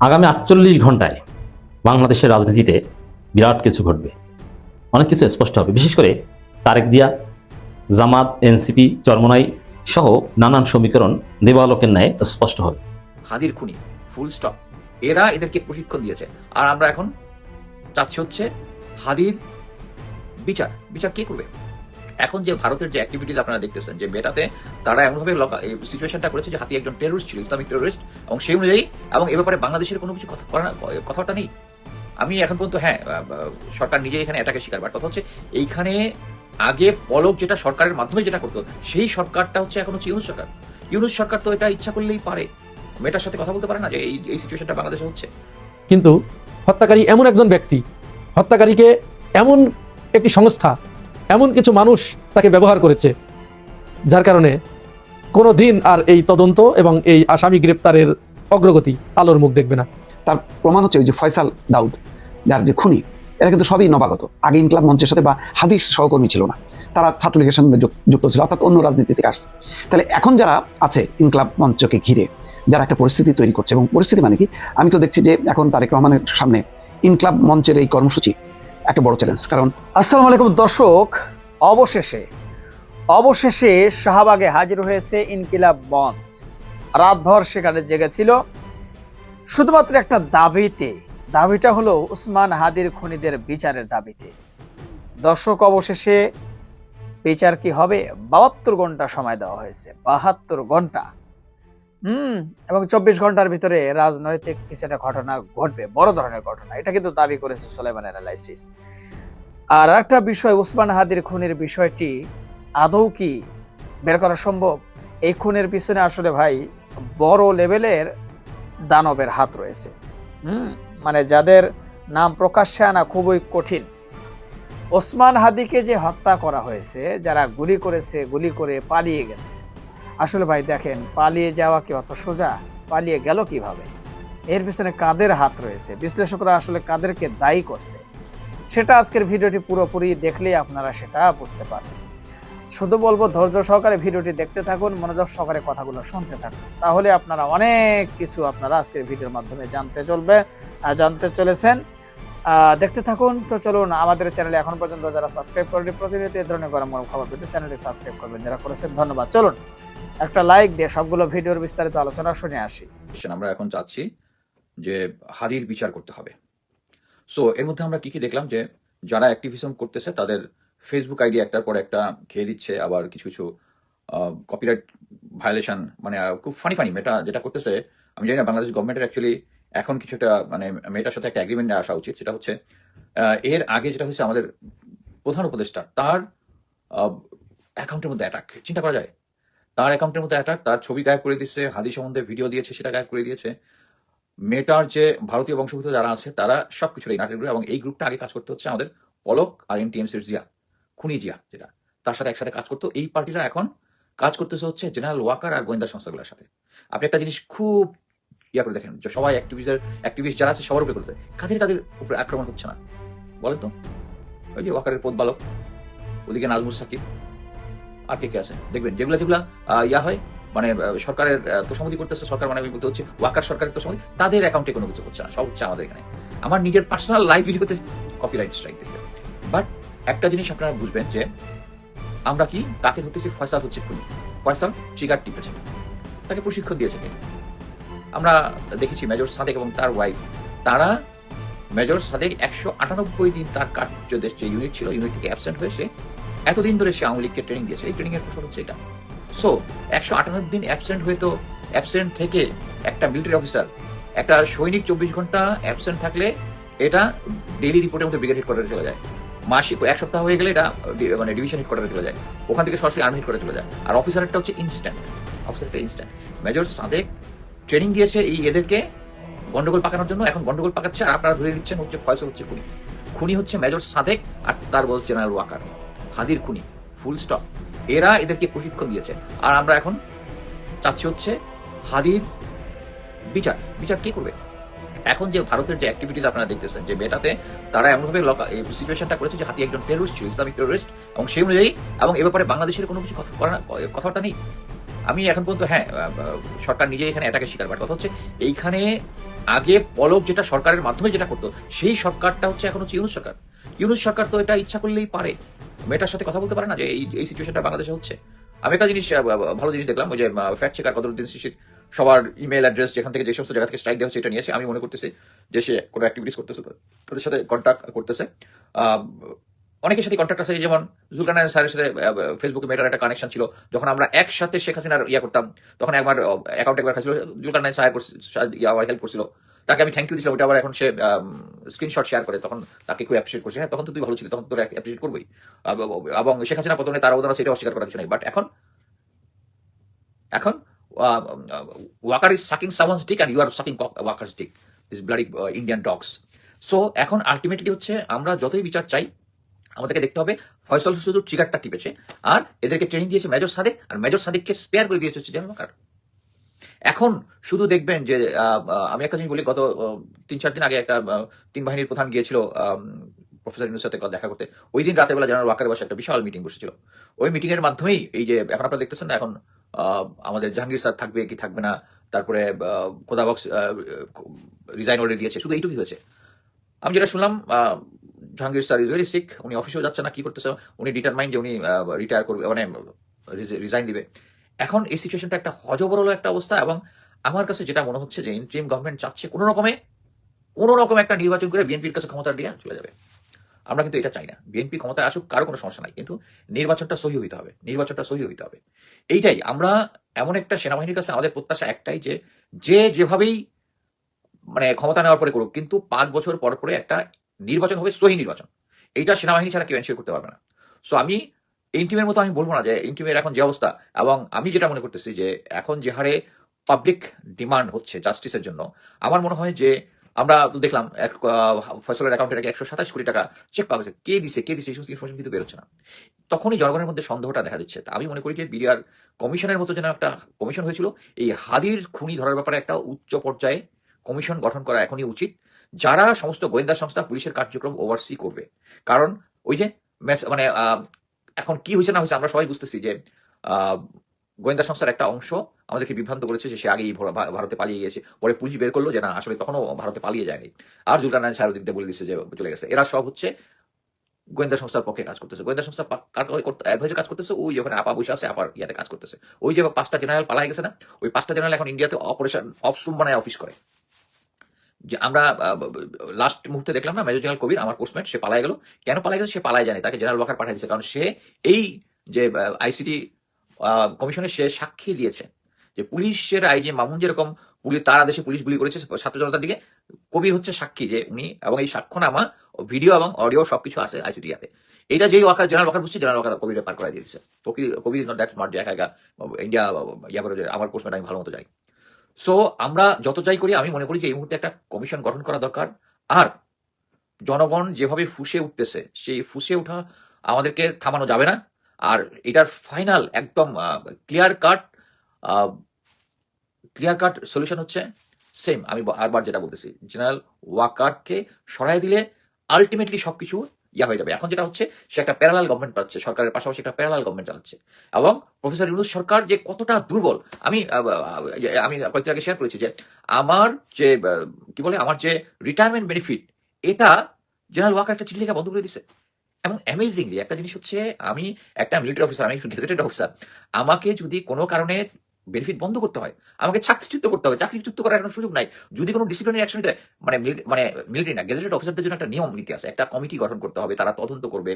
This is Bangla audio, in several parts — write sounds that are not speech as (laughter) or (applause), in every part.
আগামী আটচল্লিশ ঘন্টায় বাংলাদেশের রাজনীতিতে বিরাট কিছু ঘটবে। অনেক কিছু স্পষ্ট হবে। বিশেষ করে তারেক জিয়া, জামাত, এনসিপি, চরমনাই সহ নানান সমীকরণ দেবালোকের ন্যায় স্পষ্ট হবে। হাদির খুনি ফুল স্টপ এরা এদেরকে প্রশিক্ষণ দিয়েছে। আর আমরা এখন চাচ্ছি হচ্ছে হাদির বিচার। বিচার কে করবে? এখন যে ভারতের যে অ্যাক্টিভিটিস আপনারা দেখতেছেন, যে মেটাতে তারা এমনভাবে সিচুয়েশনটা করেছে যে হাতি একজন টেরোরিস্ট ছিল, ইসলামিক টেরোরিস্ট এবং সেই অনুযায়ী, এবং এ ব্যাপারে বাংলাদেশের কোনো কিছু কথা নেই। আমি এখন পর্যন্ত হ্যাঁ সরকার নিজেই এখানে এটাকে স্বীকার বাট কথা হচ্ছে এইখানে আগে পলক যেটা সরকারের মাধ্যমে যেটা করতো, সেই সরকারটা হচ্ছে এখন হচ্ছে ইউনুস সরকার। ইউনুস সরকার তো এটা ইচ্ছা করলেই পারে। মেয়েটার সাথে কথা বলতে পারে না যে এই এই সিচুয়েশনটা বাংলাদেশে হচ্ছে। কিন্তু হত্যাকারী এমন একজন ব্যক্তি, হত্যাকারীকে এমন একটি সংস্থা এমন কিছু মানুষ তাকে ব্যবহার করেছে, যার কারণে কোনো দিন আর এই তদন্ত এবং এই আসামি গ্রেপ্তারের অগ্রগতি আলোর মুখ দেখবে না। তার প্রমাণ হচ্ছে ওই যে ফয়সাল দাউদ, যার যে খুনি, এরা কিন্তু সবই নবাগত। আগে ইনকলাব মঞ্চের সাথে বা হাদিস সহকর্মী ছিল না। তারা ছাত্রলীগের সঙ্গে যুক- যুক্ত ছিল, অর্থাৎ অন্য রাজনীতি থেকে আসছে। তাহলে এখন যারা আছে ইনকলাব মঞ্চকে ঘিরে, যারা একটা পরিস্থিতি তৈরি করছে, এবং পরিস্থিতি মানে কি? আমি তো দেখছি যে এখন তারেক রহমানের সামনে ইনকলাব মঞ্চের এই কর্মসূচি একটা বড় চ্যালেঞ্জ কারণ আসসালামু আলাইকুম দর্শক, অবশেষে অবশেষে শাহবাগে হাজির হয়েছে ইনকিলাব মঞ্চ। রাতভর সেখানে জেগেছিল। শুধুমাত্র একটা দাবিতে, দাবিটা হলো উসমান হাদির খুনিদের বিচারের দাবিতে। দর্শক, অবশেষে বিচার কি হবে? বাহাত্তর ঘণ্টা সময় দেওয়া হয়েছে, বাহাত্তর ঘণ্টা। হুম, এবং চব্বিশ ঘণ্টার ভিতরে রাজনৈতিক কিছু একটা ঘটনা ঘটবে, বড় ধরনের ঘটনা। এটা কিন্তু দাবি করেছে সোলেমান অ্যানালাইসিস। আর একটা বিষয় উসমান হাদির খুনের বিষয়টি, আদৌ কি বের করা সম্ভব? এই খুনের পিছনে আসলে ভাই বড় লেভেলের দানবের হাত রয়েছে। হুম মানে যাদের নাম প্রকাশ্যে আনা খুবই কঠিন। ওসমান হাদিকে যে হত্যা করা হয়েছে, যারা গুলি করেছে, গুলি করে পালিয়ে গেছে আসলে ভাই দেখেন, পালিয়ে যাওয়া কি অত সোজা? পালিয়ে গেল কীভাবে? এর পিছনে কাদের হাত রয়েছে? বিশ্লেষকরা আসলে কাদেরকে দায়ী করছে? সেটা আজকের ভিডিওটি পুরোপুরি দেখলেই আপনারা সেটা বুঝতে পারবেন। শুধু বলব, ধৈর্য সহকারে ভিডিওটি দেখতে থাকুন, মনোযোগ সহকারে কথাগুলো শুনতে থাকুন। তাহলে আপনারা অনেক কিছু আপনারা আজকের ভিডিওর মাধ্যমে জানতে চলবে জানতে চলেছেন। দেখতে থাকুন, তো চলুন আমাদের চ্যানেলে এখন পর্যন্ত যারা সাবস্ক্রাইব করেনি প্রতিনিয়ত এ ধরনের গরম গরম খবর পেতে চ্যানেলটি সাবস্ক্রাইব করবেন যারা করেছেন। ধন্যবাদ। চলুন একটা লাইক দিয়ে সবগুলো ভিডিওর বিস্তারিত আলোচনা শুনে আসি। আমরা এখন চাচ্ছি যে হাদির বিচার করতে হবে। সো এর মধ্যে আমরা কি কি দেখলাম যে যারা অ্যাক্টিভিজম করতেছে, তাদের ফেসবুক আইডি একটার পর একটা খেয়ে দিচ্ছে, আবার কিছু কিছু কপিরাইট ভায়োলেশন মানে খুব ফানি ফানি মেটা যেটা করতেছে, আমি জানি না বাংলাদেশ গভর্নমেন্টের অ্যাকচুয়ালি এখন কিছু একটা মানে মেয়েটার সাথে একটা অ্যাগ্রিমেন্টে আসা উচিত। সেটা হচ্ছে এর আগে যেটা হচ্ছে আমাদের প্রধান উপদেষ্টা, তার অ্যাকাউন্টের মধ্যে অ্যাটাক চিন্তা করা যায়? তার অ্যাকাউন্টের মধ্যে অ্যাটাক তার ছবি গায়েব করে দিচ্ছে হাদি সম্বন্ধে ভিডিও দিয়েছে, সেটা গায়েব করে দিয়েছে। মেটার যে ভারতীয় বংশোদ্ভূত যারা আছে, তারা সবকিছু এই নাটের গ্রুপ এবং এই গ্রুপটা আগে কাজ করতে হচ্ছে আমাদের পলক আর এনটিএমসির জিয়া খুনি জিয়া যেটা, তার সাথে একসাথে কাজ করতো। এই পার্টিরা এখন কাজ করতেছে হচ্ছে জেনারেল ওয়াকার আর গোয়েন্দা সংস্থাগুলোর সাথে। আপনি একটা জিনিস খুব ইয়া করে দেখেন, যে সবাই অ্যাক্টিভিস্টের অ্যাক্টিভিস্ট যারা আছে, সবার উপরে করতে কাদের কাদের উপরে আক্রমণ হচ্ছে না? বলেন তো। ওই যে ওয়াকারের পদ বালক ওদিকে নাজমুল সাকিব। আর কে কে আছে? দেখবেন, যেগুলো যেগুলো ইয়া হয় মানে সরকারের তোষামতি করতেছে, সরকার মানে বলতে হচ্ছে ওয়াকার সরকারের তোষামতি তাদের অ্যাকাউন্টে কোনো কিছু হচ্ছে না, সব হচ্ছে আমাদের এখানে। আমার নিজের পার্সোনাল লাইফ ভিডিওতে কপিরাইট স্ট্রাইক দিচ্ছে বাট একটা জিনিস আপনারা বুঝবেন যে, আমরা কি তাকে ধরতেছি? ফয়সাল হচ্ছে খুনি। ফয়সাল ট্রিগার টিপেছে। তাকে প্রশিক্ষণ দিয়েছে আমরা দেখেছি মেজর সাদেক এবং তার ওয়াইফ তারা মেজর সাদেক একশো আটানব্বই দিন তার কার্য দেশ যে ইউনিট ছিল ইউনিট থেকে অ্যাবসেন্ট হয়ে সে এতদিন ধরে সে আওয়ামী লীগকে ট্রেনিং দিয়েছে। এই ট্রেনিং এর ফসল হচ্ছে এটা। সো একশো আটানব্বই দিন অ্যাবসেন্ট হয়ে তো অ্যাবসেন্ট থেকে একটা মিলিটারি অফিসার একটা সৈনিক চব্বিশ ঘণ্টা অ্যাবসেন্ট থাকলে এটা ডেইলি রিপোর্টের মধ্যে ব্রিগেড হেডকোয়ার্টারে চলে যায়। মাসিক এক সপ্তাহ হয়ে গেলে এটা মানে ডিভিশন হেডকোয়ার্টারে চলে যায়। ওখান থেকে সরাসরি আর্মি হেডকোয়ার্টারে চলে যায়। আর অফিসারটা হচ্ছে ইনস্ট্যান্ট অফিসারটা ইনস্ট্যান্ট মেজর সাদেক ট্রেনিং দিয়েছে এই এদেরকে গন্ডগোল পাকানোর জন্য। এখন গন্ডগোল পাকাচ্ছে আর আপনারা ধরে দিচ্ছেন হচ্ছে ফয়সল হচ্ছে খুনি। খুনি হচ্ছে মেজর সাদেক আর তার বস জেনারেল ওয়াকার। হাদির খুনি ফুল স্টপ এরা এদেরকে প্রশিক্ষণ দিয়েছে। আর আমরা এখন চাচ্ছি হচ্ছে হাদির বিচার। বিচার কে করবে? এখন যে ভারতের যে অ্যাক্টিভিটিস আপনারা দেখতেছেন, যে মেটাতে তারা এমনভাবে সিচুয়েশনটা করেছে যে হাতি একজন টেরোরিস্ট ছিল, ইসলামিক টেরোরিস্ট এবং সেই অনুযায়ী, এবং এ ব্যাপারে বাংলাদেশের কোনো কিছু কথাবার্তা নেই। আমি এখন পর্যন্ত হ্যাঁ সরকার নিজে এখানে এটাকে স্বীকার করে কথা হচ্ছে এইখানে আগে পলক যেটা সরকারের মাধ্যমে যেটা করতো, সেই সরকারটা হচ্ছে এখন হচ্ছে ইউনুস সরকার। ইউনুস সরকার তো এটা ইচ্ছা করলেই পারে। মেয়েটার সাথে কথা বলতে পারে না যে এই এই সিচুয়েশনটা বাংলাদেশে হচ্ছে। আমি একটা জিনিস ভালো জিনিস দেখলাম, ওই যে ফ্যাক্ট চেকার কদরুদ্দিন শিশির সবার ইমেল অ্যাড্রেস যেখান থেকে যে সমস্ত জায়গা থেকে স্ট্রাইক দেওয়া হচ্ছে এটা নিয়েছে আমি মনে করতেছি যে সে কোনো অ্যাক্টিভিটিস করতেছে তাদের সাথে কন্ট্যাক্ট করতেছে। অনেকের সাথে কন্ট্যাক্ট আছে যেমন জুলকানায়ন স্যারের সাথে ফেসবুকে মেটার একটা কানেকশন ছিল, যখন আমরা একসাথে শেখ হাসিনার ইয়া করতাম, তখন একবার অ্যাকাউন্ট একবার খাচ্ছিল জুলকানায়ন স্যার আমার হেল্প করছিল। তাকে আমি থ্যাংক ইউ দিয়েছিলাম ওটা আবার এখন সে স্ক্রিনশট শেয়ার করে, তখন তাকে কেউ অ্যাপ্রিসিয়েট করছে হ্যাঁ তখন তো তুই ভালো ছিল, তখন তোর অ্যাপ্রিসিয়েট করবোই। এবং শেখ হাসিনা পতনে তার অবদান এটা অস্বীকার করার কিছু নেই। বাট এখন এখন Walker is sucking summons dick and you are sucking walker stick this bloody Indian dogs so এখন আলটিমেটলি হচ্ছে, আমরা যতই বিচার চাই, আমাদেরকে দেখতে হবে, ফয়সল শুধু ট্রিগারটা টিপেছে, আর এদেরকে ট্রেনিং দিয়েছে মেজর সাদেক, আর মেজর সাদেককে স্পেয়ার করে দিয়েছে হচ্ছে ওয়াকার এখন শুধু দেখবেন যে আমি একটা জিনিস বলি, গত তিন, চার দিন আগে একটা তিন বাহিনীর প্রধান গিয়েছিল প্রফেসর ইউনুসের সাথে দেখা করতে। ওই দিন রাতের বেলা জেনারেল ওয়াকারের বাসা একটা বিশাল মিটিং বসেছিল। ওই মিটিং এর মাধ্যমেই এই যে, এখন আপনারা দেখতেছেন না, এখন আমাদের জাহাঙ্গীর স্যার থাকবে কি থাকবে না, তারপরে কোদাবক্স রিজাইন অর্ডার দিয়েছে, শুধু এইটুকুই হয়েছে। আমি যেটা শুনলাম Jahangir sir is very sick উনি অফিসেও যাচ্ছে না, কি করতেছে, উনি ডিটারমাইন্ড যে উনি রিটায়ার করবে মানে রিজাইন দিবে। এখন এই সিচুয়েশনটা একটা হজবরল একটা অবস্থা এবং আমার কাছে যেটা মনে হচ্ছে যে ইন্ট্রিম গভর্নমেন্ট চাচ্ছে কোনো রকমে, কোনো রকম একটা নির্বাচন করে বিএনপির কাছে ক্ষমতা দিয়ে চলে যাবে। আমরা কিন্তু এটা চাই না। বিএনপি ক্ষমতায় আসুক, কারও কোনো সমস্যা নাই। কিন্তু নির্বাচনটা সহি হইতে হবে। নির্বাচনটা সহি হইতে হবে। এইটাই আমরা এমন একটা সেনাবাহিনীর কাছে আমাদের প্রত্যাশা একটাই যে যে যেভাবেই মানে ক্ষমতা নেওয়ার পরে করুক, কিন্তু পাঁচ বছর পর পরে একটা নির্বাচন হবে সহি নির্বাচন। এইটা সেনাবাহিনী ছাড়া কেউ এনশিওর করতে পারবে না। সো আমি ইন্টিমের মতো আমি বলব না যে ইন্টিমের এখন যে অবস্থা এবং আমি যেটা মনে করতেছি যে এখন যে হারে পাবলিক ডিমান্ড হচ্ছে জাস্টিসের জন্য আমার মনে হয় যে আমরা দেখলাম এক আহ, ফয়সলের অ্যাকাউন্টে নাকি একশো সাতাশ কোটি টাকা চেক পাওয়া গেছে। কে দিছে কে দিছে এই সমস্ত ইনফরমেশন কিন্তু বেরোচ্ছে না। তখনই জনগণের মধ্যে সন্দেহটা দেখা দিচ্ছে। তা আমি মনে করি যে বিডিআর কমিশনের মতো যেন একটা কমিশন হয়েছিল এই হাদির খুনি ধরার ব্যাপারে একটা উচ্চ পর্যায়ে কমিশন গঠন করা এখনই উচিত। যারা সমস্ত গোয়েন্দা সংস্থা পুলিশের কার্যক্রম ওভারসি করবে। কারণ ওই যে মানে এখন কি হয়েছে না হয়েছে আমরা সবাই বুঝতেছি যে গোয়েন্দা সংস্থার একটা অংশ আমাদেরকে বিভ্রান্ত করেছে যে সে আগেই ভারতে পালিয়ে গিয়েছে। পরে পুলিশ বের করল যে না, আসলে তখনও ভারতে পালিয়ে যায়নি। আর জুলকানায়ন ওদিক বলে দিচ্ছে যে, চলে গেছে। এরা সব হচ্ছে গোয়েন্দা সংস্থার পক্ষে কাজ করতেছে। গোয়েন্দা সংস্থা অ্যাডভাইজার কাজ করতেছে? ওই ওখানে আপা বসে আছে, আপার ইয়াতে কাজ করতেছে। ওই যে পাঁচটা জেনারেল পালাই গেছে না? ওই পাঁচটা জেনারেল এখন ইন্ডিয়াতে অপারেশন অফসুম বানায় অফিস করে। যে আমরা লাস্ট মুহূর্তে দেখলাম না মেজর জেনারেল কবির আমার পোস্টমেট সে পালাই গেল। কেন পালাই গেছে সে পালাই জানে, তাকে জেনারেল ওয়াকার পাঠিয়ে দিয়েছে। কারণ সে এই যে আইসিটি কমিশনে সে সাক্ষী দিয়েছে যে পুলিশের আইজি মামুন যেরকম পুলিশ, তার আদেশে পুলিশ গুলি করেছে ছাত্র জনতার দিকে, কবির হচ্ছে সাক্ষী যে উনি এবং এই সাক্ষ্যনামা, ভিডিও এবং অডিও সবকিছু আছে আইসিটি ইয়াতে এটা যেই ওয়াকার জেনারেল ওয়াকার বুঝছে জেনারেল ওয়াকার কবির পার করে দিয়েছে। Kabir is not that smart একা ইন্ডিয়া ইয়া করে আমার পোস্টমেট আমি ভালো মতো জানি। সো আমরা যত যাই করি, আমি মনে করি যে এই মুহূর্তে একটা কমিশন গঠন করা দরকার। আর জনগণ যেভাবে ফুসে উঠতেছে, সেই ফুসে ওঠা আমাদেরকে থামানো যাবে না। আর এটার ফাইনাল একদম clear cut clear cut solution হচ্ছে সেম আমি বারবার যেটা বলতেছি জেনারেল ওয়াকারকে সরাই দিলে আলটিমেটলি সবকিছু ইয়া হয়ে যাবে। এখন যেটা হচ্ছে, সে একটা প্যারালাল গভর্নমেন্ট পাচ্ছে সরকারের পাশাপাশি একটা প্যারালাল গভর্নমেন্ট চালাচ্ছে। এবং প্রফেসর ইউনুস সরকার যে কতটা দুর্বল, আমি আমি কয়েকদিন আগে শেয়ার করেছি যে আমার যে কি বলে, আমার যে রিটায়ারমেন্ট বেনিফিট এটা জেনারেল ওয়াকার একটা চিঠি লেখা বন্ধ করে দিছে। এবং অ্যামেজিংলি একটা জিনিস হচ্ছে, আমি একটা মিলিটারি অফিসার আমি গেজেটেড অফিসার আমাকে যদি কোনো কারণে বেনিফিট বন্ধ করতে হয়। আমাকে চাকরিচ্যুত করতে হবে। চাকরিচ্যুত করার কোনো সুযোগ নাই। যদি কোনো ডিসিপ্লিনারি অ্যাকশন নিতে মানে মানে মিলিটারি না গেজেটেড অফিসারদের জন্য একটা নিয়ম নীতি আছে। একটা কমিটি গঠন করতে হবে তারা তদন্ত করবে।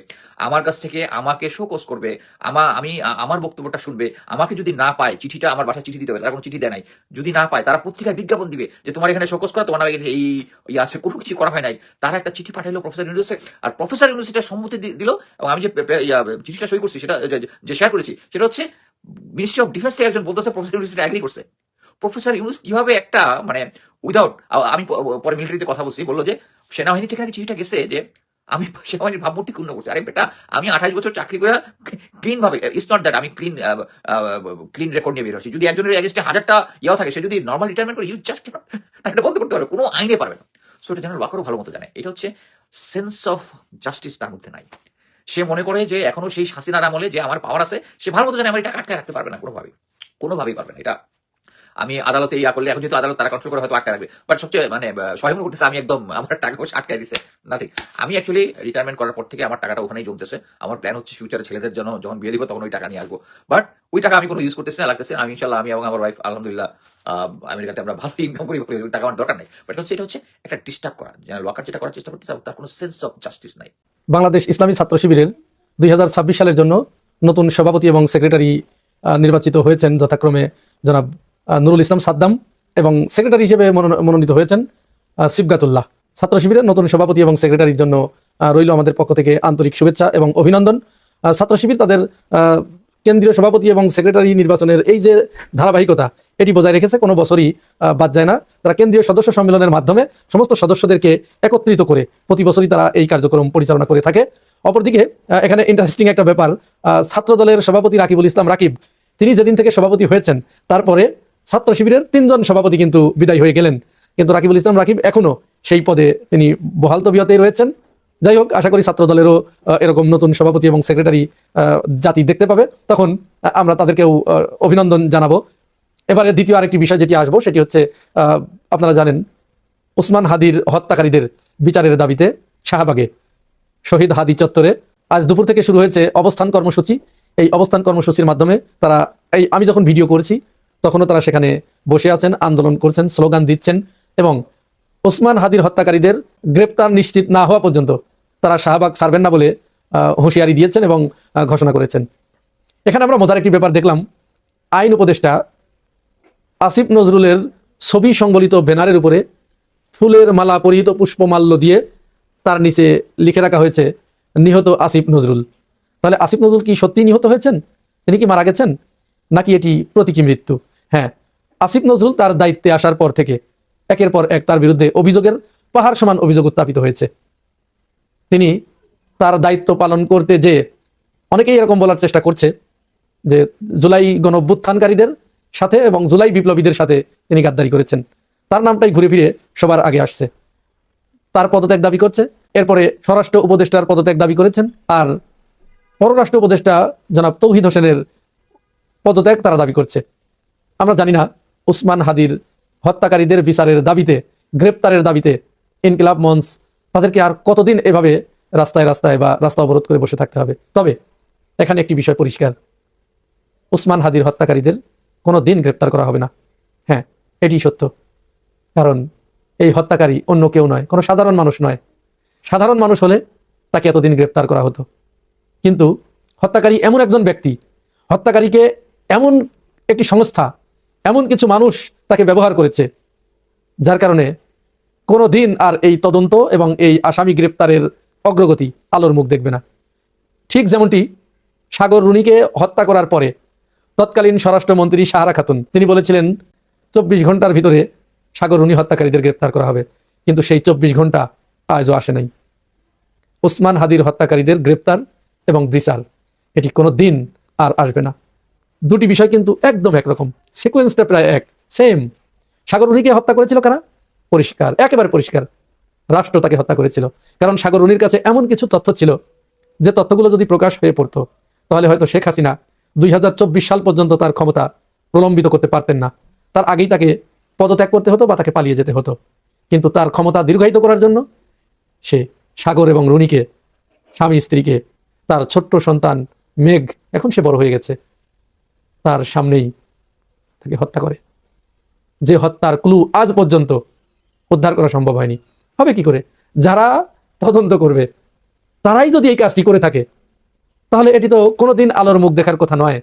আমার কাছ থেকে আমাকে শোকস করবে। আমা আমি আমার বক্তব্যটা শুনবে। আমাকে যদি না পায় চিঠিটা আমার বাসায় চিঠি দিতে হবে তারা কোনো চিঠি দেয় নাই। যদি না পায় তারা পত্রিকায় বিজ্ঞাপন দিবে যে তোমার এখানে শোকস করা তোমার নামে এই এই আছে। কোনো কিছু করা হয় নাই। তারা একটা চিঠি পাঠাইলো প্রফেসর ইউনিভার্সে আর প্রফেসর ইউনিভার্সিটির সম্মতি দিল এবং আমি যে ইয়া, চিঠিটা সই করছি সেটা যে শেয়ার করেছি সেটা হচ্ছে মিনিস্ট্রি অফ ডিফেন্স থেকে একজন বলতেছে প্রফেসর ইউনিভার্সিটি অ্যাগ্রি করছে। প্রফেসর ইউনুস কীভাবে একটা মানে উইদাউট আমি পরে মিলিটারিতে কথা বলছি, বলল যে, সেনাবাহিনী থেকে চিঠিটা গেছে যে, আমি সেনাবাহিনীর ভাবমূর্তি ক্ষুণ্ণ করছি। আরে বেটা, আমি আঠাশ বছর চাকরি করে ক্লিন ভাবে ইটস নট দ্যাট আমি ক্লিন ক্লিন রেকর্ড নিয়ে বের হচ্ছি যদি একজনের এগেস্টে হাজারটা ইয়াও থাকে, সে যদি নর্মাল রিটায়ারমেন্ট করে ইউ জাস্ট (laughs) তাকে বন্ধ করতে পারবে, কোনো আইনে পারবে না। সো এটা জেনারেল ওয়াকারও ভালো মতো জানে। এটা হচ্ছে সেন্স অফ জাস্টিস তার মধ্যে নাই। সে মনে করে যে এখনও সেই হাসিনার আমলে যে আমার পাওয়ার আছে, সে ভালো মতো জানে আমার এটা আটকায় রাখতে পারবে না কোনোভাবে কোনোভাবেই পারবে না এটা। আমি আদালতে ইয়া করলে, এখন যেহেতু আদালত তারা কন্ট্রোল করে হয়তো আটকা রাখবে। বাট সবচেয়ে মানে সহায়তা করতেছে আমি একদম আমার টাকা পয়সা আটকাই দিছে। নাথিং আমি অ্যাকচুয়ালি রিটায়ারমেন্ট করার পর থেকে আমার টাকাটা ওখানেই জমতেছে। আমার প্ল্যান হচ্ছে ফিউচারে ছেলেদের জন্য যখন বিয়ে দিব তখন ওই টাকা নিয়ে আসব। বাট ওই টাকা আমি কোনো ইউজ করতেছি না, লাগতেছে আমি ইনশাল্লাহ আমি এবং আমার ওয়াইফ আলহামদুলিল্লাহ আমেরিকাতে আমরা ভালো ইনকাম করি বলে টাকা আমার দরকার নাই। বাট হচ্ছে, এটা হচ্ছে একটা ডিস্টার্ব করা। যেন লকার যেটা করার চেষ্টা করতেছে, তার কোনো সেন্স অফ জাস্টিস নাই। বাংলাদেশ ইসলামী ছাত্র শিবিরের দুই হাজার ছাব্বিশ সালের জন্য নতুন সভাপতি এবং সেক্রেটারি নির্বাচিত হয়েছেন যথাক্রমে জনাব নুরুল ইসলাম সাদ্দাম এবং সেক্রেটারি হিসেবে মনোন- মনোনীত হয়েছেন আহ, সিবগাতুল্লাহ। ছাত্র শিবিরের নতুন সভাপতি এবং সেক্রেটারির জন্য রইল আমাদের পক্ষ থেকে আন্তরিক শুভেচ্ছা এবং অভিনন্দন। ছাত্র শিবির তাদের কেন্দ্রীয় সভাপতি এবং সেক্রেটারি নির্বাচনের এই যে ধারাবাহিকতা এটি বজায় রেখেছে কোনো বছরই বাদ যায় না। তারা কেন্দ্রীয় সদস্য সম্মেলনের মাধ্যমে সমস্ত সদস্যদেরকে একত্রিত করে প্রতি বছরই তারা এই কার্যক্রম পরিচালনা করে থাকে। অপরদিকে এখানে ইন্টারেস্টিং একটা ব্যাপার ছাত্র দলের সভাপতি রাকিবুল ইসলাম রাকিব তিনি যেদিন থেকে সভাপতি হয়েছেন তারপরে ছাত্র শিবিরের তিনজন সভাপতি কিন্তু বিদায় হয়ে গেলেন। কিন্তু রাকিবুল ইসলাম রাকিব এখনও সেই পদে তিনি বহাল তবিয়তেই রয়েছেন। যাই হোক, আশা করি ছাত্র দলেরও এরকম নতুন সভাপতি এবং সেক্রেটারি জাতি দেখতে পাবে। তখন আমরা তাদেরকেও অভিনন্দন জানাব। এবারে দ্বিতীয় আরেকটি বিষয় যেটি আসব, সেটি হচ্ছে আপনারা জানেন ওসমান হাদির হত্যাকারীদের বিচারের দাবিতে শাহবাগে, শহীদ হাদি চত্বরে আজ দুপুর থেকে শুরু হয়েছে অবস্থান কর্মসূচি। এই অবস্থান কর্মসূচির মাধ্যমে তারা, এই আমি যখন ভিডিও করেছি তখনও তারা সেখানে বসে আছেন, আন্দোলন করছেন, স্লোগান দিচ্ছেন এবং ওসমান হাদির হত্যাকারীদের গ্রেপ্তার নিশ্চিত না হওয়া পর্যন্ত তারা শাহবাগ ছাড়বেন না বলে হুঁশিয়ারি দিয়েছেন এবং ঘোষণা করেছেন। এখানে আমরা মজার একটি ব্যাপার দেখলাম। আইন উপদেষ্টা আসিফ নজরুলের ছবি সংবলিত ব্যানারের উপরে ফুলের মালা, পরিহিত পুষ্পমাল্য দিয়ে তার নিচে লিখে রাখা হয়েছে, নিহত আসিফ নজরুল। তাহলে আসিফ নজরুল কি সত্যি নিহত হয়েছেন? তিনি কি মারা গেছেন? নাকি এটি প্রতীকী মৃত্যু? হ্যাঁ আসিফ নজরুল তার দায়িত্বে আসার পর থেকে একের পর এক তার বিরুদ্ধে অভিযোগের পাহাড় সমান অভিযোগ উত্থাপিত হয়েছে। তিনি তার দায়িত্ব পালন করতে যে অনেকেই এরকম বলার চেষ্টা করছে যে জুলাই গণভ্যুত্থানকারীদের সাথে এবং জুলাই বিপ্লবীদের সাথে তিনি গাদ্দারি করেছেন। তার নামটাই ঘুরে ফিরে সবার আগে আসছে। তার পদত্যাগ দাবি করছে, এরপরে স্বরাষ্ট্র উপদেষ্টার পদত্যাগ দাবি করেছেন আর পররাষ্ট্র উপদেষ্টা জনাব তৌহিদ হোসেনের পদত্যাগ তারা দাবি করছে। আমরা জানি না উসমান হাদির হত্যাকারীদের বিচারের দাবিতে, গ্রেপ্তারের দাবিতে ইনকিলাব মঞ্চ তাদেরকে আর কতদিন এভাবে রাস্তায় রাস্তায় বা রাস্তা অবরোধ করে বসে থাকতে হবে? তবে এখানে একটি বিষয় পরিষ্কার। উসমান হাদির হত্যাকারীদের কোনো দিন গ্রেপ্তার করা হবে না। হ্যাঁ এটি সত্য। কারণ এই হত্যাকারী অন্য কেউ নয়, কোনো সাধারণ মানুষ নয়। সাধারণ মানুষ হলে তাকে এতদিন গ্রেপ্তার করা হতো। কিন্তু হত্যাকারী এমন একজন ব্যক্তি, হত্যাকারীকে এমন একটি সংস্থা এমন কিছু মানুষ তাকে ব্যবহার করেছে, যার কারণে কোনো দিন আর এই তদন্ত এবং এই আসামি গ্রেপ্তারের অগ্রগতি আলোর মুখ দেখবে না। ঠিক যেমনটি সাগর রুনিকে হত্যা করার পরে তৎকালীন স্বরাষ্ট্রমন্ত্রী সাহারা খাতুন, তিনি বলেছিলেন, চব্বিশ ঘণ্টার ভিতরে সাগর রুনি হত্যাকারীদের গ্রেপ্তার করা হবে, কিন্তু সেই চব্বিশ ঘণ্টা আজও আসে নাই। ওসমান হাদির হত্যাকারীদের গ্রেপ্তার এবং বিচার, এটি কোনো দিন আর আসবে না। দুটি বিষয় কিন্তু একদম একরকম। সিকোয়েন্সটা প্রায় এক। সেম সাগরুনিকে হত্যা করেছিল কারা? পরিষ্কার, একেবারে পরিষ্কার। রাষ্ট্র তাকে হত্যা করেছিল। কারণ সাগরুনির কাছে এমন কিছু তথ্য ছিল যে তথ্যগুলো যদি প্রকাশ হয়ে পড়তো, তাহলে হয়তো শেখ হাসিনা দুই হাজার চব্বিশ সাল পর্যন্ত তার ক্ষমতা প্রলম্বিত করতে পারতেন না। তার আগেই তাকে পদত্যাগ করতে হতো বা তাকে পালিয়ে যেতে হতো। কিন্তু তার ক্ষমতা দীর্ঘায়িত করার জন্য সে সাগর এবং রুনিকে স্বামী স্ত্রীকে তার ছোট্ট সন্তান মেঘ, এখন সে বড় হয়ে গেছে। তার সামনেই তাকে হত্যা করে। যে হত্যার ক্লু আজ পর্যন্ত উদ্ধার করা সম্ভব হয়নি। হবে কি করে? যারা তদন্ত করবে, তারাই যদি এই কাজটি করে থাকে, তাহলে এটি তো কোনোদিন আলোর মুখ দেখার কথা নয়।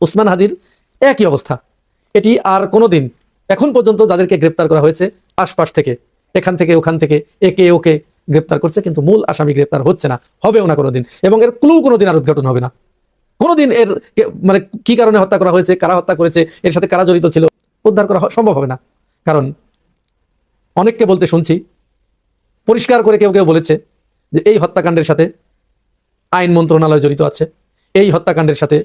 উসমান হাদির একই অবস্থা। এটি আর কোনোদিন এখন পর্যন্ত যাদেরকে গ্রেপ্তার করা হয়েছে, আশপাশ থেকে, এখান থেকে, ওখান থেকে, একে ওকে গ্রেপ্তার করছে, কিন্তু মূল আসামি গ্রেপ্তার হচ্ছে না, হবেও না কোনোদিন। এবং এর ক্লু কোনোদিন আর উদ্ঘাটন হবে না। কোনোদিন এর মানে কি কারণে হত্যা করা হয়েছে, কারা হত্যা করেছে, এর সাথে কারা জড়িত ছিল, উদ্ধার করা সম্ভব হবে না। কারণ অনেককে বলতে শুনছি, পরিষ্কার করে কেউ কেউ বলেছে যে এই হত্যাকাণ্ডের সাথে আইন মন্ত্রণালয় জড়িত আছে, এই হত্যাকাণ্ডের সাথে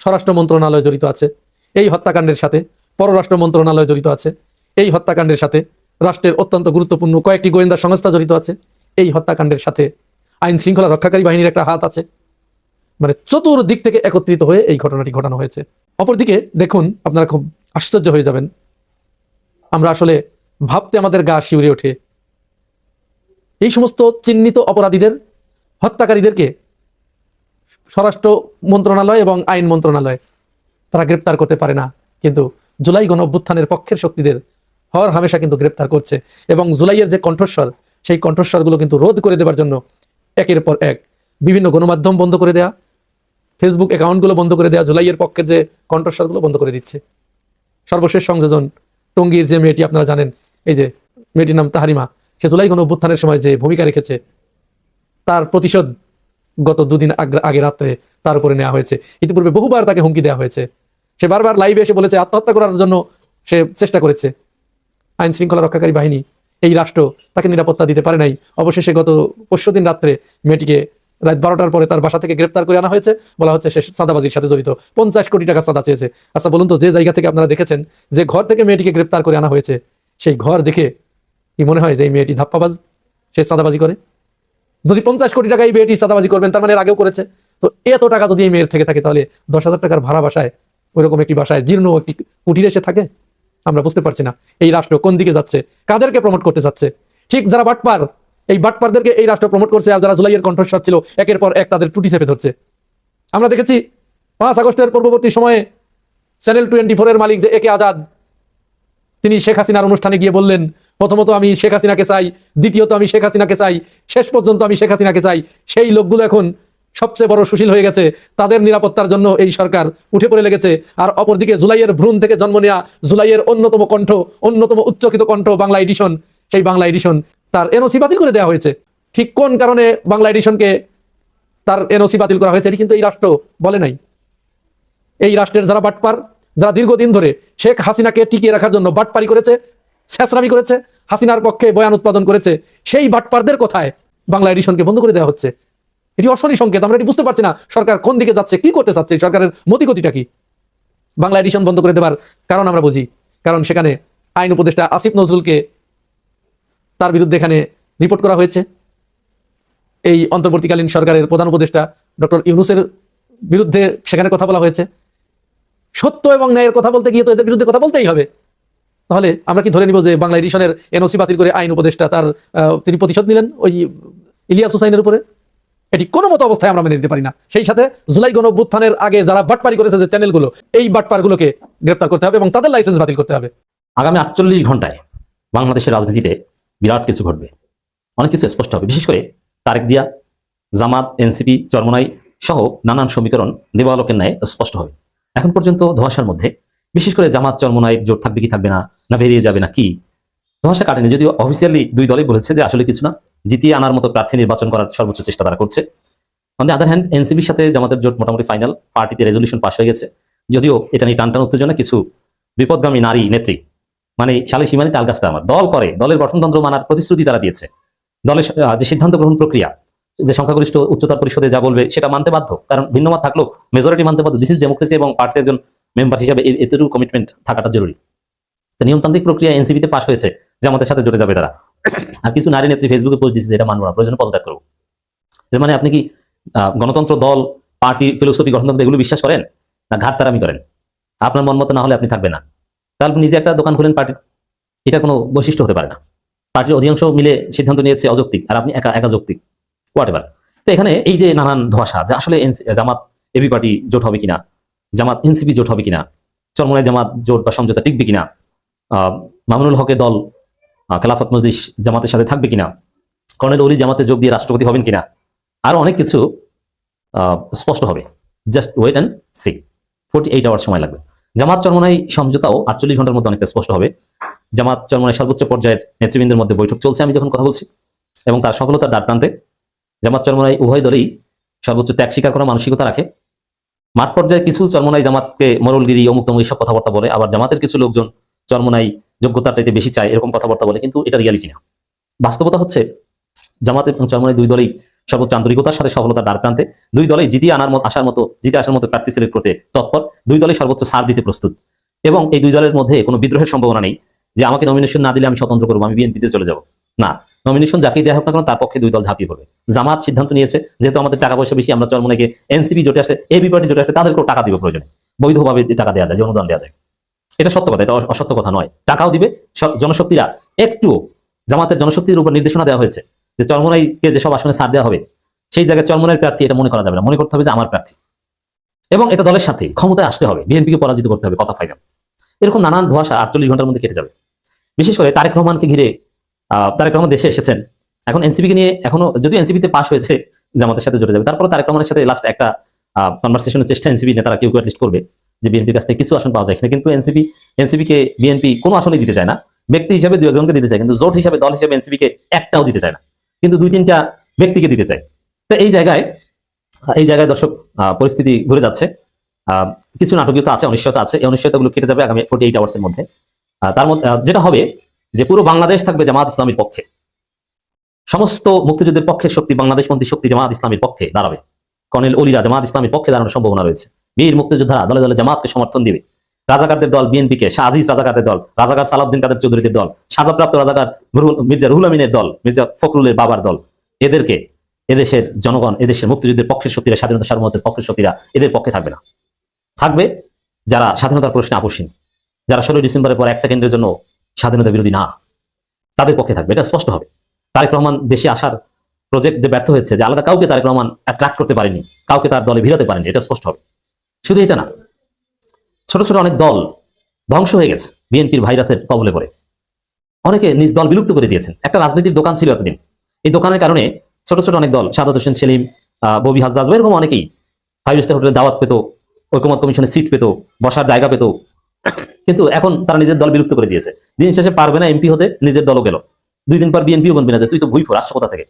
স্বরাষ্ট্র মন্ত্রণালয় জড়িত আছে, এই হত্যাকাণ্ডের সাথে পররাষ্ট্র মন্ত্রণালয় জড়িত আছে, এই হত্যাকাণ্ডের সাথে রাষ্ট্রের অত্যন্ত গুরুত্বপূর্ণ কয়েকটি গোয়েন্দা সংস্থা জড়িত আছে, এই হত্যাকাণ্ডের সাথে আইন শৃঙ্খলা রক্ষাকারী বাহিনীর একটা হাত আছে। মানে চতুর্দিক থেকে একত্রিত হয়ে এই ঘটনাটি ঘটানো হয়েছে। অপরদিকে দেখুন, আপনারা খুব আশ্চর্য হয়ে যাবেন। আমরা আসলে ভাবতে আমাদের গা শিউরে ওঠে। এই সমস্ত চিহ্নিত অপরাধীদের, হত্যাকারীদেরকে স্বরাষ্ট্র মন্ত্রণালয় এবং আইন মন্ত্রণালয় তারা গ্রেপ্তার করতে পারে না। কিন্তু জুলাই গণ অভ্যুত্থানের পক্ষের শক্তিদের হর হামেশা কিন্তু গ্রেপ্তার করছে এবং জুলাইয়ের যে কণ্ঠস্বর, সেই কণ্ঠস্বরগুলো কিন্তু রোধ করে দেওয়ার জন্য একের পর এক বিভিন্ন গণমাধ্যম বন্ধ করে দেয়া ফেসবুক অ্যাকাউন্টগুলো বন্ধ করে দেওয়া জুলাইয়ের পক্ষে যে কণ্ঠস্বরগুলো বন্ধ করে দিচ্ছে। সর্বশেষ সংযোজন, টঙ্গীর যে মেয়েটি, আপনারা জানেন, এই যে মেয়েটির নাম তাহারিমা, সে জুলাই গণ অভ্যুত্থানের সময় যে ভূমিকা রেখেছে, তার প্রতিশোধ গত দুদিন আগ- আগে রাত্রে তার উপরে নেওয়া হয়েছে। ইতিপূর্বে বহুবার তাকে হুমকি দেওয়া হয়েছে। সে বারবার লাইভে এসে বলেছে, আত্মহত্যা করার জন্য সে চেষ্টা করেছে। আইন শৃঙ্খলা রক্ষাকারী বাহিনী, এই রাষ্ট্র তাকে নিরাপত্তা দিতে পারে নাই। অবশেষে গত পরশু দিন রাত্রে মেয়েটিকে রাত বারোটার পরে তার বাসা থেকে গ্রেপ্তার করে আনা হয়েছে। বলা হচ্ছে সে চাঁদাবাজির সাথে জড়িত। পঞ্চাশ কোটি টাকা চাঁদা চেয়েছে। আচ্ছা বলুন তো, যে জায়গা থেকে আপনারা দেখেছেন, যে ঘর থেকে মেয়েটিকে গ্রেপ্তার করে আনা হয়েছে, সেই ঘর দেখে কি মনে হয় যে এই মেয়েটি ধাপ্পাবাজ? সে চাঁদাবাজি করে? যদি পঞ্চাশ কোটি টাকা এই মেয়েটি চাঁদাবাজি করবেন, তার মানে আগেও করেছে। তো এত টাকা যদি এই মেয়ের থেকে থাকে, তাহলে দশ হাজার টাকার ভাড়া বাসায়, ওইরকম একটি বাসায় জীর্ণ একটি কুটিরে সে থাকে? আমরা বুঝতে পারছি না। এই রাষ্ট্র কোন দিকে যাচ্ছে? কাদেরকে প্রমোট করতে যাচ্ছে? ঠিক যারা বাটপার এই বাটপারদেরকে এই রাষ্ট্র প্রমোট করছে আর যারা জুলাইয়ের কণ্ঠস্বর ছিল, একের পর এক তাদের টুটি চেপে ধরছে। আমরা দেখেছি, পাঁচ আগস্টের পূর্ববর্তী সময়ে চ্যানেল টোয়েন্টি ফোরের মালিক যে একে আজাদ, তিনি শেখ হাসিনার অনুষ্ঠানে গিয়ে বললেন, প্রথমত আমি শেখ হাসিনাকে চাই, দ্বিতীয়ত আমি শেখ হাসিনাকে চাই, শেষ পর্যন্ত আমি শেখ হাসিনাকে চাই। সেই লোকগুলো এখন সবচেয়ে বড় সুশীল হয়ে গেছে। তাদের নিরাপত্তার জন্য এই সরকার উঠে পড়ে লেগেছে। আর অপরদিকে জুলাইয়ের ভ্রূণ থেকে জন্ম নেওয়া জুলাইয়ের অন্যতম কণ্ঠ, অন্যতম উচ্চকিত কণ্ঠ বাংলা এডিশন, সেই বাংলা এডিশন তার এনওসি বাতিল করে দেওয়া হয়েছে। ঠিক কোন কারণে বাংলা এডিশনকে তার এনওসি বাতিল করা হয়েছে, এটি কিন্তু এই রাষ্ট্র বলে নাই। এই রাষ্ট্রের যারা বাটপার, যারা দীর্ঘদিন ধরে শেখ হাসিনাকে টিকিয়ে রাখার জন্য বাটপারি করেছে ছেঁচড়ামি করেছে, হাসিনার পক্ষে বয়ান উৎপাদন করেছে, সেই বাটপারদের কথায় বাংলা এডিশনকে বন্ধ করে দেওয়া হচ্ছে? এটি অশনি সংকেত, আমরা এটি বুঝতে পারছি না, সরকার কোন দিকে যাচ্ছে, কি করতে চাচ্ছে, সরকারের মতিগতিটা কি? বাংলা এডিশন বন্ধ করে দেবার কারণ আমরা বুঝি, কারণ সেখানে আইন উপদেষ্টা আসিফ নজরুলকে তার বিরুদ্ধে এখানে রিপোর্ট করা হয়েছে। এই অন্তর্বর্তীকালীন সরকারের প্রধান উপদেষ্টা ডক্টর ইউনুসের বিরুদ্ধে সেখানে কথা বলা হয়েছে। সত্য এবং ন্যায়ের কথা বলতে গিয়ে তো এদের বিরুদ্ধে কথা বলতেই হবে। তাহলে আমরা কি ধরে নিব যে বাংলা এডিশনের এনওসি বাতিল করে আইন উপদেষ্টা তার তিনি প্রতিশোধ নিলেন ওই ইলিয়াস হুসাইনের উপরে? এটি কোনো মতো অবস্থায় আমরা মেনে নিতে পারি না। সেই সাথে জুলাই গণ অভ্যুত্থানের আগে যারা বাটপারি করেছে যে চ্যানেলগুলো, এই বাটপারগুলোকে গ্রেপ্তার করতে হবে এবং তাদের লাইসেন্স বাতিল করতে হবে। আগামী আটচল্লিশ ঘন্টায় বাংলাদেশের রাজনীতিতে বিরাট কিছু ঘটবে। অনেক কিছু স্পষ্ট হবে। বিশেষ করে তারেক জিয়া, জামাত, এনসিপি, চরমনাই সহ নানান সমীকরণ দেবালোকের ন্যায় স্পষ্ট হবে। এখন পর্যন্ত ধোয়াশার মধ্যে, বিশেষ করে জামাত, চরমনাই জোট থাকবে কি থাকবে না না বেরিয়ে যাবে না কি, ধোয়াশা কাটেনি। যদিও অফিসিয়ালি দুই দলই বলেছে যে আসলে কিছু না, জিতিয়ে আনার মতো প্রার্থী নির্বাচন করার সর্বোচ্চ চেষ্টা তারা করছে। অন আদার হ্যান্ড এনসিপির সাথে জামাতের জোট মোটামুটি ফাইনাল পার্টিতে রেজলিউশন পাস হয়ে গেছে। যদিও এটা নিয়ে টানটান উত্তেজনা, কিছু বিপদগামী নারী নেত্রী মানে শালী সীমানি তালগাছটা আমার। দল করে, দলের গঠনতন্ত্র মানার প্রতিশ্রুতি তারা দিয়েছে। দলের যে সিদ্ধান্ত গ্রহণ প্রক্রিয়া, যে সংখ্যাগরিষ্ঠ উচ্চতর পরিষদে যা বলবে সেটা মানতে বাধ্য। কারণ ভিন্নমত থাকলেও মেজরিটি মানতে বাধ্য। দিস ইজ ডেমোক্রেসি এবং পার্টির একজন মেম্বার হিসাবে এতটুকু কমিটমেন্ট থাকাটা জরুরি। নিয়মতান্ত্রিক প্রক্রিয়া এনসিপিতে পাশ হয়েছে জামাতের সাথে জুড়ে যাবে তারা। আর কিছু নারী নেত্রী ফেসবুকে পোস্ট দিচ্ছে এটা মানবো না। প্রয়োজনে পদত্যাগ করব এর মানে আপনি কি গণতন্ত্র, দল পার্টি ফিলোসফি গঠনতন্ত্র এগুলো বিশ্বাস করেন? না ঘাট তারামি করেন? আপনার মন মতো না হলে আপনি থাকবেন না। আপনি নিজে একটা দোকান খুলেন, পার্টির, এটা কোনো বৈশিষ্ট্য হতে পারে না। পার্টির অধিকাংশ মিলে সিদ্ধান্ত নিয়েছে অযৌক্তিক, আর আপনি একা একা যৌক্তিক হোয়াট এভার তো এখানে এই যে নানান ধোয়াশা, যে আসলে জামাত এবি পার্টি জোট হবে কিনা, জামাত এনসিপি জোট হবে কিনা চরমনায় জামাত জোট বা সমঝোতা টিকবে কিনা মামুনুল হকের দল খেলাফত মজলিস জামাতের সাথে থাকবে কিনা, কর্নেল অলি জামাতে যোগ দিয়ে রাষ্ট্রপতি হবেন কিনা, আরও অনেক কিছু স্পষ্ট হবে। Just wait and see forty eight hour সময় লাগবে। জামাত চরমনাই সমঝোতাও আটচল্লিশ ঘণ্টার মধ্যে অনেকটা স্পষ্ট হবে। জামাত চরমনাই সর্বোচ্চ পর্যায়ের নেতৃবৃন্দের মধ্যে বৈঠক চলছে, আমি যখন কথা বলছি, এবং তার সফলতার দ্বার প্রান্তে জামাত চরমনাই উভয় দলই সর্বোচ্চ ত্যাগ স্বীকার করা মানসিকতা রাখে। মাঠ পর্যায়ে কিছু চরমনাই জামাতকে মরলগিরি অমুক তমুক এইসব কথাবার্তা বলে, আবার জামাতের কিছু লোকজন চরমনাই যোগ্যতার চাইতে বেশি চায়, এরকম কথাবার্তা বলে, কিন্তু এটা রিয়ালিটি না। বাস্তবতা হচ্ছে, জামাত এবং চরমনাই দুই দলই সর্বোচ্চ আন্তরিকতার সাথে সফলতার দ্বার প্রান্তে, দুই দলই জিতে আনার মতো আসার মতো জিতে আসার মতো প্রার্থী সিলেক্ট করতে তৎপর, দুই দলই সর্বোচ্চ সার দিতে প্রস্তুত। এবং এই দুই দলের মধ্যে কোনো বিদ্রোহের সম্ভাবনা নেই যে, আমাকে নমিনেশন না দিলে আমি স্বতন্ত্র করব, আমি বিএনপিতে চলে যাব। না নমিনেশন যাকেই দেওয়া হোক না কেন, তার পক্ষে দুই দল ঝাঁপিয়ে পড়বে। জামাত সিদ্ধান্ত নিয়েছে, যেহেতু আমাদের টাকা পয়সা বেশি, আমরা চরমনাইকে এনসিপি জোটে আসলে এবি পার্টি জোটে আসলে তাদেরকেও টাকা দিবে প্রয়োজনে। বৈধভাবে টাকা দেওয়া যায়, যে অনুদান দেওয়া যায়। এটা সত্য কথা, এটা অসত্য কথা নয়। টাকাও দিবে জনশক্তিরা একটু জামাতের জনশক্তির উপর নির্দেশনা দেওয়া হয়েছে। যে চরমনাইকে যেসব আসনে ছাড় দেওয়া হবে, সেই জায়গায় চরমনাইয়ের প্রার্থী এটা মনে করা যাবে না। মনে করতে হবে যে আমার প্রার্থী। এবং এটা দলের সাথে ক্ষমতায় আসতে হবে, বিএনপিকে পরাজিত করতে হবে কথা ফাইনাল। এরকম নানান ধোয়াশা আটচল্লিশ ঘণ্টার মধ্যে কেটে যাবে। বিশেষ করে তারেক রহমানকে ঘিরে তারেক রহমান দেশে এসেছেন। এখন এনসিপি কে নিয়ে এখনও যদিও এনসিপিতে পাশ হয়েছে, জামাতের সাথে জড়ে যাবে। তারপরে তারেক রহমানের সাথে লাস্ট একটা কনভারসেশনের চেষ্টা এনসিপি নেতারা কেউ কেউ লিস্ট করবে, যে বিএনপির কাছ থেকে কিছু আসন পাওয়া যায় কিনা। কিন্তু এনসিপি এনসিপি কে বিএনপি কোনো আসনই দিতে চায় না। ব্যক্তি হিসাবে দুই একজনকে দিতে চায়, কিন্তু জোট হিসাবে, দল হিসাবে এনসিপি কে একটাও দিতে চায় না। কিন্তু দুই তিনটা ব্যক্তিকে দিতে চায় তো এই জায়গায় এই জায়গায় দর্শক পরিস্থিতি ঘুরে যাচ্ছে। কিছু নাটকীয়তা আছে, অনিশ্চয়তা আছে। এই অনিশ্চয়তাগুলো কেটে যাবে আগামী ফোর্টি এইট আওয়ার্সের মধ্যে। তার মধ্যে যেটা হবে যে পুরো বাংলাদেশ থাকবে জামাত ইসলামের পক্ষে। সমস্ত মুক্তিযুদ্ধের পক্ষে শক্তি বাংলাদেশপন্থী শক্তি জামাত ইসলামের পক্ষে দাঁড়াবে। কর্নেল অলিরা জামাত ইসলামের পক্ষে দাঁড়ানোর সম্ভাবনা রয়েছে। বীর মুক্তিযোদ্ধারা দলে দলে জামাতকে সমর্থন দিবে। রাজাকারদের দল বিএনপিকে শাহিজ রাজাকারদের দল, রাজাকার সালাউদ্দিন কাদের চৌধুরীদের দল, সাজাপ্রাপ্ত রাজাকার মির্জা রুহুল আমিনের দল, মির্জা ফখরুলের বাবার দল। এদেরকে এদেশের জনগণ, এদেশের মুক্তিযুদ্ধের পক্ষের শক্তিরা, স্বাধীনতা সার্বভৌমত্বের পক্ষের শক্তিরা এদের পক্ষে থাকবে না। থাকবে যারা স্বাধীনতার প্রশ্নে আপোষহীন, যারা ষোলোই ডিসেম্বরের পর এক সেকেন্ডের জন্য স্বাধীনতা বিরোধী না, তাদের পক্ষে থাকবে। এটা স্পষ্ট হবে। তারেক রহমান দেশে আসার প্রজেক্ট যে ব্যর্থ হয়েছে, যে আলাদা কাউকে তারেক রহমান অ্যাট্রাক্ট করতে পারেনি, কাউকে তার দলে ভিড়াতে পারেনি, এটা স্পষ্ট হবে। শুধু এটা না ছোট ছোট অনেক দল ধ্বংস হয়ে গেছে, বিএনপির ভাইরাসের কবলে পড়ে। অনেকে নিজ দল বিলুপ্ত করে দিয়েছেন। একটা রাজনীতির দোকান ছিল এতদিন। এই দোকানের কারণে ছোট ছোট অনেক দল, সাদাত হোসেন, সেলিম ববি বা এরকম অনেকেই ফাইভ স্টার হোটেলে দাওয়াত পেত ঐকমত কমিশনে সিট পেত, বসার জায়গা পেত। কিন্তু এখন তারা নিজের দল বিলুপ্ত করে দিয়েছে। দিন শেষে পারবে না এমপি হতে, নিজের দলও গেল। দুই দিন পর বিএনপিও গণবি না যে, তুই তো ভুই ফোর আসছো কোথা থেকে?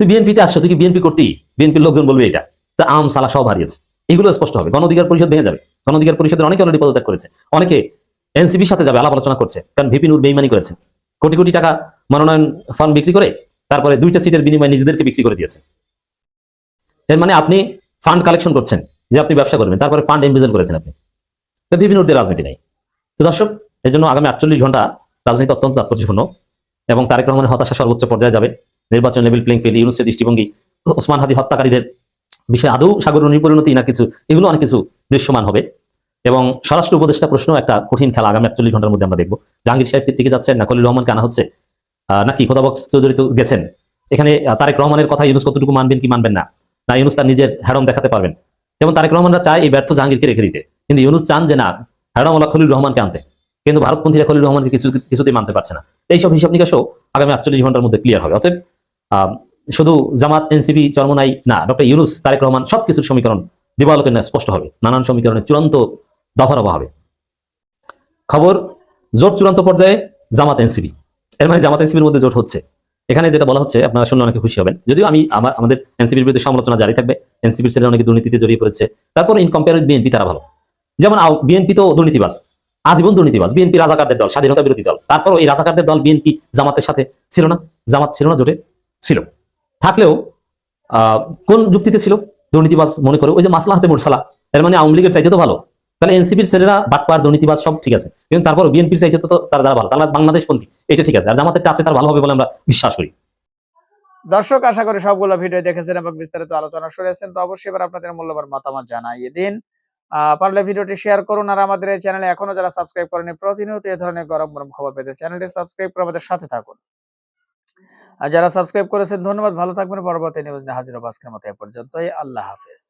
তুই বিএনপিতে আসছো, তুই কি বিএনপি করতি? বিএনপির লোকজন বলবে এটা। তা আম, সালা সব হারিয়েছে। এগুলো স্পষ্ট হবে গণ অধিকার পরিষদ ভেঙে যাবে। গণ অধিকার পরিষদের অনেকে অলরেডি পদত্যাগ করেছে। অনেকে এনসিপির সাথে যাবে, আলাপ আলোচনা করছে। কারণ ভিপি নূর বেইমানি করেছেন কোটি কোটি টাকা মনোনয়ন ফান্ড বিক্রি করে তারপরে দুইটা সিটের বিনিময়ে নিজেদেরকে বিক্রি করে দিয়েছে। এর মানে আপনি ফান্ড কালেকশন করছেন, যে আপনি ব্যবসা করবেন, তারপরে ফান্ড এমবিজন করেছেন আপনি। ভিপি নূরদের রাজনীতি নেই। তো দর্শক এই জন্য আগামী আটচল্লিশ ঘণ্টা রাজনীতি অত্যন্ত তাৎপর্যপূর্ণ এবং তারেক রহমানের হতাশা সর্বোচ্চ পর্যায়ে যাবে। নির্বাচন লেভেল প্লেইং ফিল্ড ইউনুসের দৃষ্টিভঙ্গি, ওসমান হাদি হত্যাকারীদের বিষয়ে আদৌ সাগর পরিণতি না কিছু, এগুলো অনেক কিছু দৃশ্যমান হবে। এবং স্বরাষ্ট্র উপদেষ্টা প্রশ্ন, একটা কঠিন খেলা, আগামী আটচল্লিশ ঘণ্টার মধ্যে আমরা দেখব। জাহাঙ্গীর সাহেব টিকে যাচ্ছেন? না খলিল রহমানকে আনা হচ্ছে নাকি খোদাবক চৌধুরী তো গেছেন? এখানে তারেক রহমানের কথা ইউনুস কতটুকু মানবেন কি মানবেন না? না, ইউনুস তার নিজের হ্যাডম দেখাতে পারবেন। যেমন তারেক রহমানরা চায় এই ব্যর্থ জাহাঙ্গীরকে রেখে দিতে। কিন্তু ইউনুস চান যে না হ্যাডম ওলা খলিল রহমানকে আনতে। কিন্তু ভারতপন্থীরা খলিল রহমানকে কিছু, কিছুতেই মানতে পারছে না। এইসব হিসাব নিকাশও আগামী আটচল্লিশ ঘণ্টার মধ্যে ক্লিয়ার হবে। অতএব শুধু জামাত, এনসিপি, চরমনাই না, ডক্টর ইউনুস, তারেক রহমান সবকিছুর সমীকরণ দিবালোকের ন্যায় স্পষ্ট হবে। নানান সমীকরণের চূড়ান্ত দফারফা হবে। খবর, জোট চূড়ান্ত পর্যায়ে জামাত এনসিপি। এর মানে জামাত এনসিপির মধ্যে জোট হচ্ছে। এখানে যেটা বলা হচ্ছে, আপনারা শুনলে অনেকে খুশি হবেন। যদিও আমি আমা- আমাদের এনসিপির বিরুদ্ধে সমালোচনা জারি থাকবে। এনসিপির ছেলে অনেকে দুর্নীতিতে জড়িয়ে পড়েছে। তারপর ইন কম্পেয়ার উইথ বিএনপি তারা ভালো। যেমন বিএনপি তো দুর্নীতিবাস আজীবন দুর্নীতিবাজ। বিএনপি রাজাকারদের দল, স্বাধীনতা বিরোধী দল। তারপরও এই রাজাকারদের দল বিএনপি জামাতের সাথে ছিল না। জামাত ছিল না, জোটে ছিল। থাকলেও কোন যুক্তিতে ছিল? দুর্নীতিবাজ মনে করে, ওই যে মাসলা হাতে মোরসালা এর মানে আওয়ামী লীগের চাইতে তো ভালো। তাহলে এনসিপির ছেলেরা বাটপার দুর্নীতিবাজ সব ঠিক আছে, কিন্তু তারপর বিএনপির চাইতে তো তারা দ্বারা ভালো, তারা বাংলাদেশপন্থী, এটা ঠিক আছে। আর জামাতের কাছে তার ভালো হবে বলে আমরা বিশ্বাস করি। দর্শক, আশা করি সবগুলো ভিডিও দেখেছেন এবং বিস্তারিত আলোচনা শুনেছেন, তো অবশ্যই এবার আপনাদের মূল্যবান মতামত জানাইয়ে দিন। পারলে ভিডিওটি শেয়ার করুন আর আমাদের এই চ্যানেলে এখনও যারা সাবস্ক্রাইব করেনি প্রতিনিয়ত এই ধরনের গরম গরম খবর পেতে চ্যানেলটি সাবস্ক্রাইব করে আমাদের সাথে থাকুন। আর যারা সাবস্ক্রাইব করেছেন, ধন্যবাদ। ভালো থাকবেন। পরবর্তী নিউজ নিয়ে হাজির হব আজকের মতো এ পর্যন্তই। আল্লাহ হাফেজ।